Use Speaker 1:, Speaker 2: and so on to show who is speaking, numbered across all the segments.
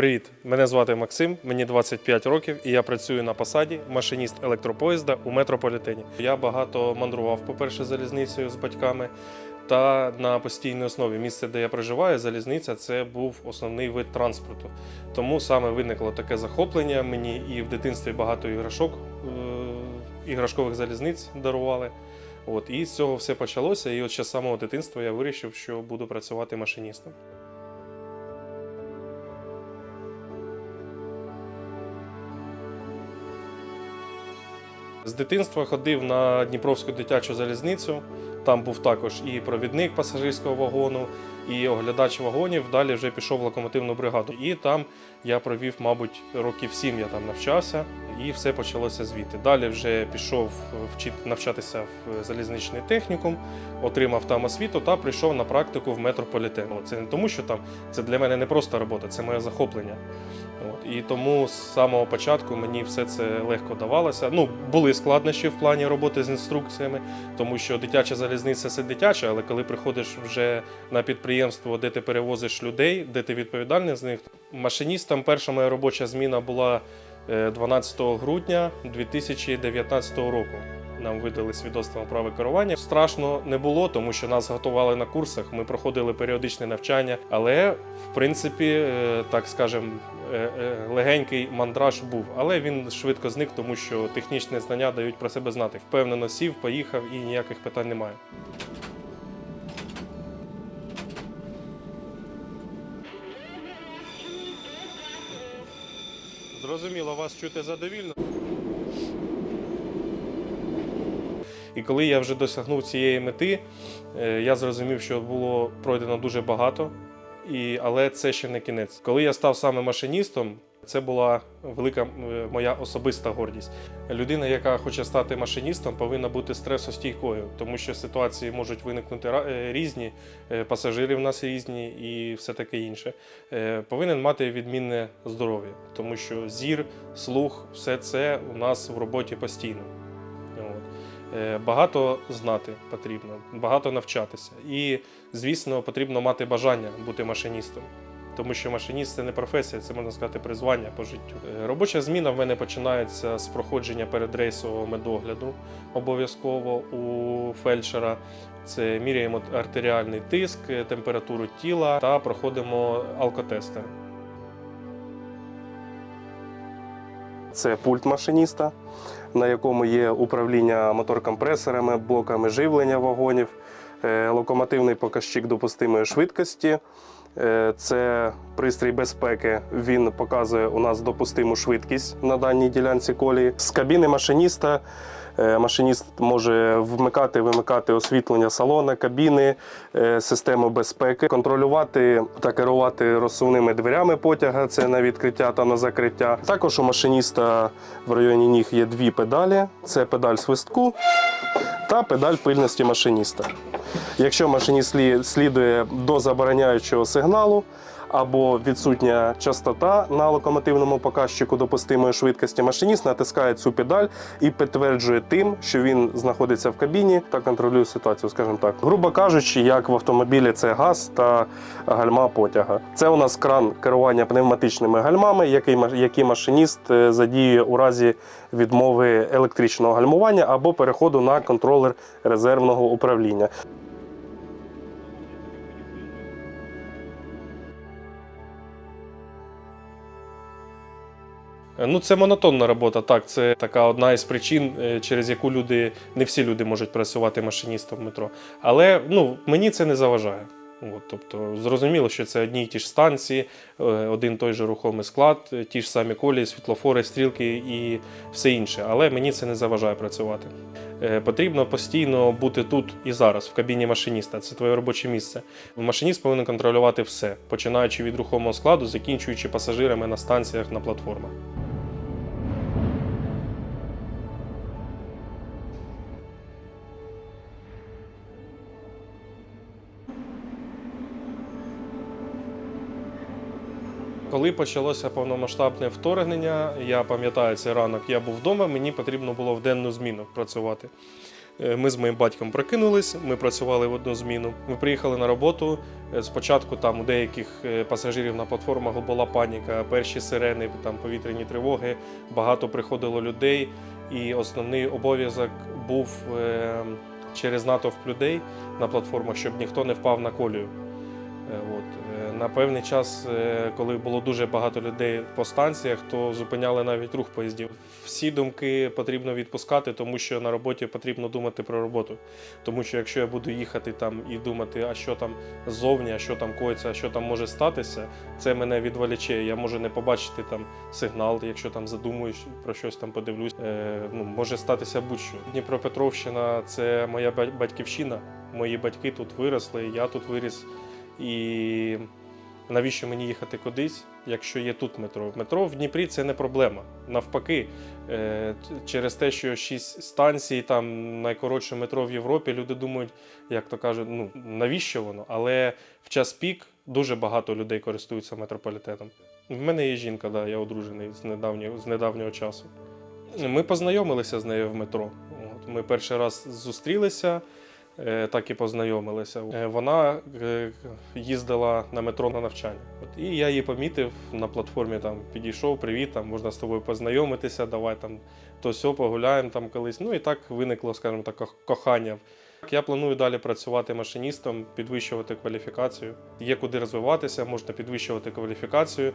Speaker 1: Привіт, мене звати Максим, мені 25 років, і я працюю на посаді машиніст електропоїзда у метрополітені. Я багато мандрував, по-перше, залізницею з батьками. Та на постійній основі місце, де я проживаю, залізниця це був основний вид транспорту. Тому саме виникло таке захоплення. Мені і в дитинстві багато іграшок, е, іграшкових залізниць дарували. От, і з цього все почалося. І от ще з самого дитинства я вирішив, що буду працювати машиністом. З дитинства ходив на Дніпровську дитячу залізницю. Там був також і провідник пасажирського вагону, і оглядач вагонів. Далі вже пішов в локомотивну бригаду. І там я провів, мабуть, років сім я там навчався, і все почалося звідти. Далі вже пішов навчатися в залізничний технікум, отримав там освіту та прийшов на практику в метрополітен. Це не тому, що там це для мене не просто робота, це моє захоплення. От, і тому з самого початку мені все це легко давалося. Ну, були складнощі в плані роботи з інструкціями, тому що дитяча залізниця це дитяча, але коли приходиш вже на підприємство, де ти перевозиш людей, де ти відповідальний з них. Машиністом перша моя робоча зміна була е, 12 грудня 2019 року. Нам видали свідоцтво право керування. Страшно не було, тому що нас готували на курсах. Ми проходили періодичне навчання, але в принципі, е, так скажем, е, е, легенький мандраж був. Але він швидко зник, тому що технічні знання дають про себе знати. Впевнено сів, поїхав і ніяких питань немає. Зрозуміло, вас чути задовільно. І коли я вже досягнув цієї мети, е, я зрозумів, що було пройдено дуже багато, і, але це ще не кінець. Коли я став саме машиністом, це була велика е, моя особиста гордість. Людина, яка хоче стати машиністом, повинна бути стресостійкою, тому що ситуації можуть виникнути е, різні, пасажири в нас різні і все таке інше. Повинен мати відмінне здоров'я, тому що зір, слух, все це у нас в роботі постійно. Е, Багато знати потрібно, багато навчатися. І, звісно, потрібно мати бажання бути машиністом. Тому що машиніст це не професія, це можна сказати призвання по життю. Е, Робоча зміна в мене починається з проходження передрейсового медогляду обов'язково у фельдшера. Це міряємо артеріальний тиск, температуру тіла та проходимо алкотестер. Це пульт машиніста, на якому є управління моторкомпресорами, блоками живлення вагонів, е, локомотивний показчик допустимої швидкості. Е, Це пристрій безпеки. Він показує у нас допустиму швидкість на даній ділянці колії. З кабіни машиніста машиніст може вмикати, вимикати освітлення салона, кабіни, е, систему безпеки, контролювати та керувати розсувними дверями потяга. Це на відкриття та на закриття. Також у машиніста в районі ніг є дві педалі: це педаль свистку та педаль пильності машиніста. Якщо машиніст слідує до забороняючого сигналу або відсутня частота на локомотивному показчику допустимої швидкості, машиніст натискає цю педаль і підтверджує тим, що він знаходиться в кабіні та контролює ситуацію, скажімо так. Грубо кажучи, як в автомобілі це газ та гальма потяга. Це у нас кран керування пневматичними гальмами, який, який машиніст е, задіює у разі відмови електричного гальмування або переходу на контролер резервного управління. Ну, це монотонна робота. Так, це така одна із причин, е, через яку люди не всі люди можуть працювати машиністом в метро. Але ну, мені це не заважає. От, тобто, зрозуміло, що це одні й ті ж станції, е, один той же рухомий склад, е, ті ж самі колії, світлофори, стрілки і все інше. Але мені це не заважає працювати. Потрібно постійно бути тут і зараз, в кабіні машиніста. Це твоє робоче місце. Машиніст повинен контролювати все, починаючи від рухомого складу, закінчуючи пасажирами на станціях на платформах. Коли почалося повномасштабне вторгнення, я пам'ятаю цей ранок, я був вдома, мені потрібно було в денну зміну працювати. Е, Ми з моїм батьком прокинулись, ми працювали в одну зміну. Ми приїхали на роботу. Е, Спочатку там у деяких е, пасажирів на платформах була паніка, перші сирени, там повітряні тривоги, багато приходило людей. І основний обов'язок був через натовп людей на платформах, щоб ніхто не впав на колію. От. На певний час, е, коли було дуже багато людей по станціях, то зупиняли навіть рух поїздів. Всі думки потрібно відпускати, тому що на роботі потрібно думати про роботу. Тому що якщо я буду їхати там і думати, а що там ззовні, а що там коїться, а що там може статися, це мене відволіче. Я можу не побачити там сигнал, якщо там задумуюсь про щось там подивлюсь. Е, ну, може статися будь-що. Дніпропетровщина це моя ба- батьківщина. Мої батьки тут виросли, я тут виріс. І навіщо мені їхати кудись, якщо є тут метро? Метро в Дніпрі це не проблема. Навпаки, е, через те, що шість станцій, там найкоротше метро в Європі, люди думають, як то кажуть, ну навіщо воно? Але в час пік дуже багато людей користуються метрополітеном. В мене є жінка, да, я одружений з недавнього, з недавнього часу. Ми познайомилися з нею в метро. От, ми перший раз зустрілися, так і познайомилися. Е, Вона е, їздила на метро на навчання. І я її помітив на платформі, там підійшов, привіт, там можна з тобою познайомитися, давай там то сьо погуляємо там колись. Ну і так виникло, скажімо так, кохання. Я планую далі працювати машиністом, підвищувати кваліфікацію. Є куди розвиватися, можна підвищувати кваліфікацію.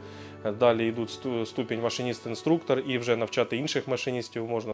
Speaker 1: Далі йдуть ступінь машиніст-інструктор і вже навчати інших машиністів можна.